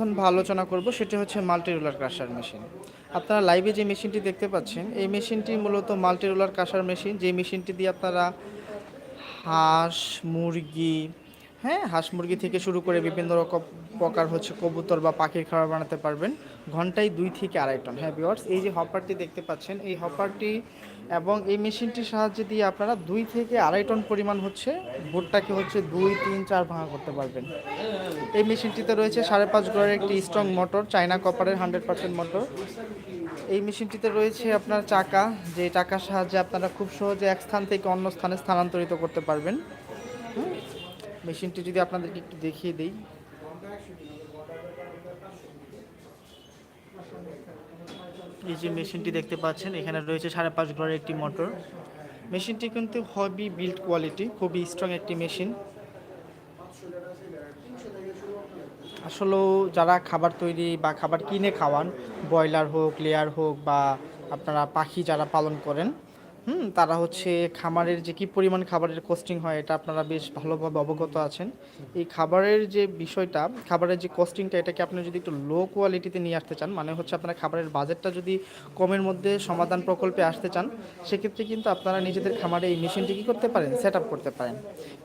এখন আলোচনা করব সেটি হচ্ছে মাল্টি রোলার ক্রাশার মেশিন। আপনারা লাইভে যে মেশিনটি দেখতে পাচ্ছেন, এই মেশিনটি মূলত মাল্টি রোলার ক্রাশার মেশিন। যে মেশিনটি দিয়ে আপনারা হাঁস, মুরগি হ্যাঁ হাঁস মুরগি থেকে শুরু করে বিভিন্ন রকম প্রকার হচ্ছে কবুতর বা পাখির খাবার বানাতে পারবেন। ঘন্টায় দুই থেকে আড়াই টন। হ্যাঁ বিওয়ার্স এই যে হপারটি দেখতে পাচ্ছেন, এই হপারটি এবং এই মেশিনটির সাহায্যে দিয়ে আপনারা দুই থেকে আড়াই টন পরিমাণ হচ্ছে ভুট্টাকে হচ্ছে দুই, তিন, চার ভাঙা করতে পারবেন। এই মেশিনটিতে রয়েছে সাড়ে পাঁচ গ্রহের একটি স্ট্রং মোটর চায়না কপারের হান্ড্রেড পার্সেন্ট মোটর এই মেশিনটিতে রয়েছে আপনার চাকা, যে চাকার সাহায্যে আপনারা খুব সহজে এক স্থান থেকে অন্য স্থানে স্থানান্তরিত করতে পারবেন। মেশিনটি যদি আপনাদেরকে একটু দেখিয়ে দিই। এই যে মেশিনটি দেখতে পাচ্ছেন, এখানে রয়েছে সাড়ে পাঁচ ঘরের একটি মোটর। মেশিনটি কিন্তু হবি বিল্ড কোয়ালিটি খুবই স্ট্রং একটি মেশিন। আসলেও যারা খাবার তৈরি বা খাবার কিনে খাওয়ান, ব্রয়লার হোক লেয়ার হোক বা আপনারা পাখি যারা পালন করেন হুম, তারা হচ্ছে খামারের যে কী পরিমাণ খাবারের কস্টিং হয়, এটা আপনারা বেশ ভালোভাবে অবগত আছেন। এই খাবারের যে বিষয়টা, খাবারের যে কস্টিংটা এটাকে আপনি যদি একটু লো কোয়ালিটিতে নিয়ে আসতে চান মানে হচ্ছে আপনারা খাবারের বাজেটটা যদি কমের মধ্যে সমাধান প্রকল্পে আসতে চান, সেক্ষেত্রে কিন্তু আপনারা নিজেদের খামারে এই মেশিনটি কী করতে পারেন? সেট আপ করতে পারেন।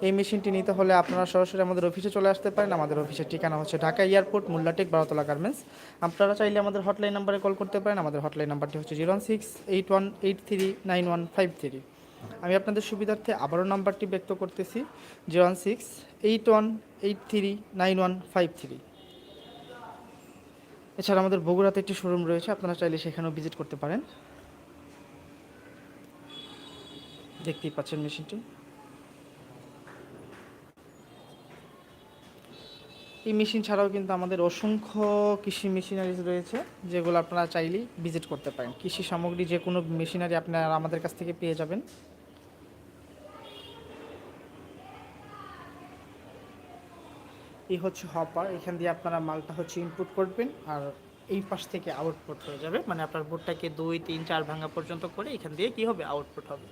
এই মেশিনটি নিতে হলে আপনারা সরাসরি আমাদের অফিসে চলে আসতে পারেন। আমাদের অফিসের ঠিকানা হচ্ছে ঢাকা এয়ারপোর্ট মোল্লাটেক বারোতলা গার্মেন্টস আপনারা চাইলে আমাদের হটলাইন নাম্বারে কল করতে পারেন। আমাদের হটলাইন নাম্বারটি হচ্ছে zero six eight one eight three nine one five three. আমি আপনাদের সুবিধার্থে আবারও নাম্বারটি ব্যক্ত করতেছি, zero one six eight one eight three nine one five three. এছাড়া আমাদের বগুড়াতে একটি শোরুম রয়েছে, আপনারা চাইলে সেখানেও ভিজিট করতে পারেন। দেখতেই পাচ্ছেন মেশিনটি। এই মেশিন ছাড়াও কিন্তু আমাদের অসংখ্য কৃষি মেশিনারিজ রয়েছে, যেগুলো আপনারা চাইলেই ভিজিট করতে পারেন। কৃষি সামগ্রী যে কোনো মেশিনারি আপনারা আমাদের কাছ থেকে পেয়ে যাবেন। এই হচ্ছে হপার, এখান দিয়ে আপনারা মালটা হচ্ছে ইনপুট করবেন আর এই পাশ থেকে আউটপুট হয়ে যাবে। মানে আপনার বোর্ডটাকে দুই, তিন, চার ভাঙা পর্যন্ত করে এখান দিয়ে কি হবে? আউটপুট হবে।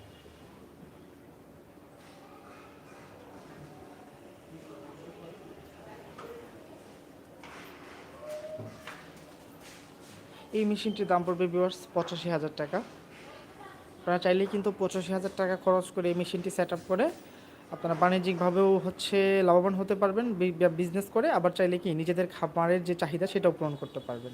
এই মেশিনটির দাম পড়বে ভিউয়ার্স পঁচাশি হাজার টাকা। আপনারা চাইলেই কিন্তু পঁচাশি হাজার টাকা খরচ করে এই মেশিনটি সেট আপ করে আপনারা বাণিজ্যিকভাবেও হচ্ছে লাভবান হতে পারবেন বিজনেস করে, আবার চাইলে কি নিজেদের খাবারের যে চাহিদা সেটাও পূরণ করতে পারবেন।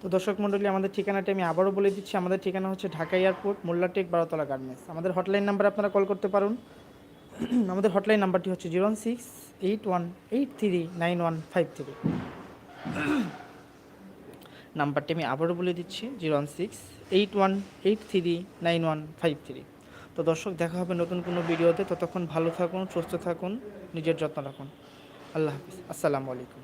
তো দর্শক মণ্ডলী, আমাদের ঠিকানাটি আমি আবারও বলে দিচ্ছি। আমাদের ঠিকানা হচ্ছে ঢাকা এয়ারপোর্ট মোল্লাটেক বারোতলা গার্মেন্টস। আমাদের হটলাইন নাম্বারে আপনারা কল করতে পারুন। আমাদের হটলাইন নাম্বারটি হচ্ছে zero six eight one eight three nine one five three নাম্বারটি আমি আবারও বলে দিচ্ছি zero six eight one eight three nine one five three তো দর্শক, দেখা হবে নতুন কোনো ভিডিওতে। ততক্ষণ ভালো থাকুন, সুস্থ থাকুন, নিজের যত্ন রাখুন। আল্লাহ হাফিজ। আসসালামু আলাইকুম।